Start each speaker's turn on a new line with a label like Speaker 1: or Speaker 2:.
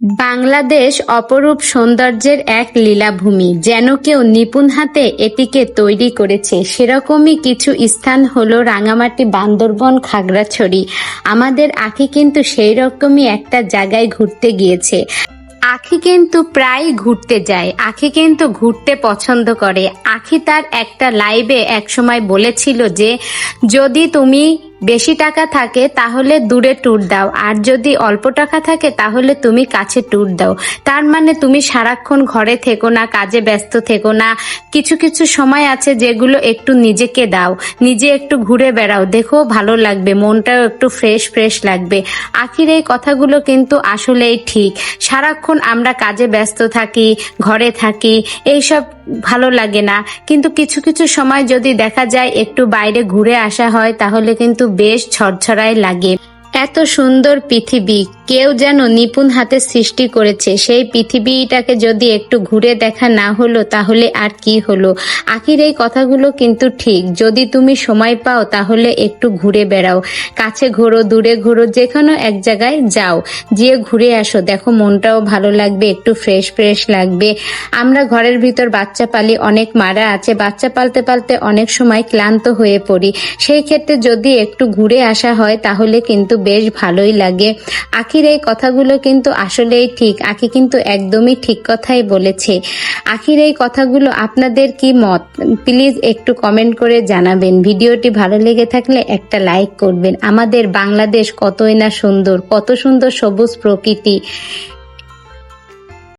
Speaker 1: বাংলাদেশ অপরূপ সৌন্দর্যের এক লীলাভূমি, যেন কেউ নিপুণ হাতে এটিকে তৈরি করেছে। সেরকমই কিছু স্থান হলো রাঙামাটি, বান্দরবন, খাগড়াছড়ি। আমাদের আখি কিন্তু সেই রকমই একটা জায়গায় ঘুরতে গিয়েছে। আখি কিন্তু প্রায় ঘুরতে যায়, আখি কিন্তু ঘুরতে পছন্দ করে। আখি তার একটা লাইভে একসময় বলেছিল যে, যদি তুমি বেশি টাকা থাকে তাহলে দূরে ট্যুর দাও। আর যদি অল্প টাকা থাকে তাহলে তুমি কাছে ট্যুর দাও। তার মানে তুমি সারাক্ষণ ঘরে থেকো না, কাজে ব্যস্ত থেকো না। কিছু কিছু সময় আছে যেগুলো একটু নিজেকে দাও। নিজে একটু ঘুরে বেড়াও। দেখো ভালো লাগবে, মনটাও একটু ফ্রেশ ফ্রেশ লাগবে। আখির এই কথাগুলো কিন্তু আসলেই ঠিক। সারাক্ষণ আমরা কাজে ব্যস্ত থাকি, ঘরে থাকি, এইসব ভালো লাগে না। কিন্তু কিছু কিছু সময় যদি দেখা যায় একটু বাইরে ঘুরে আসা হয়, তাহলে কিন্তু বেশ ছড়ছড়াই লাগে। এত সুন্দর পৃথিবী, কেউ যেন নিপুণ হাতে সৃষ্টি করেছে। সেই পৃথিবীটাকে যদি একটু ঘুরে দেখা না হলো, তাহলে আর কি হলো? আখির এই কথাগুলো কিন্তু ঠিক। যদি তুমি সময় পাও, তাহলে একটু ঘুরে বেড়াও। কাছে ঘোরো, দূরে ঘোরো যেখানে এক জায়গায় যাও। গিয়ে ঘুরে আসো। দেখো, মনটাও ভালো লাগবে, একটু ফ্রেশ ফ্রেশ লাগবে। আমরা ঘরের ভিতর বাচ্চা পালি, অনেক মারা আছে। বাচ্চা পালতে পালতে অনেক সময় ক্লান্ত হয়ে পড়ি। সেই ক্ষেত্রে যদি একটু ঘুরে আসা হয়, তাহলে কিন্তু বেশ ভালোই লাগে। আখির এই কথাগুলো কিন্তু আসলেই ঠিক। আখি কিন্তু একদমই ঠিক কথাই বলেছে। আখির এই কথাগুলো আপনাদের কি মত? প্লিজ একটু কমেন্ট করে জানাবেন। ভিডিওটি ভালো লেগে থাকলে একটা লাইক করবেন। আমাদের বাংলাদেশ কতই না সুন্দর, কত সুন্দর সবুজ প্রকৃতি।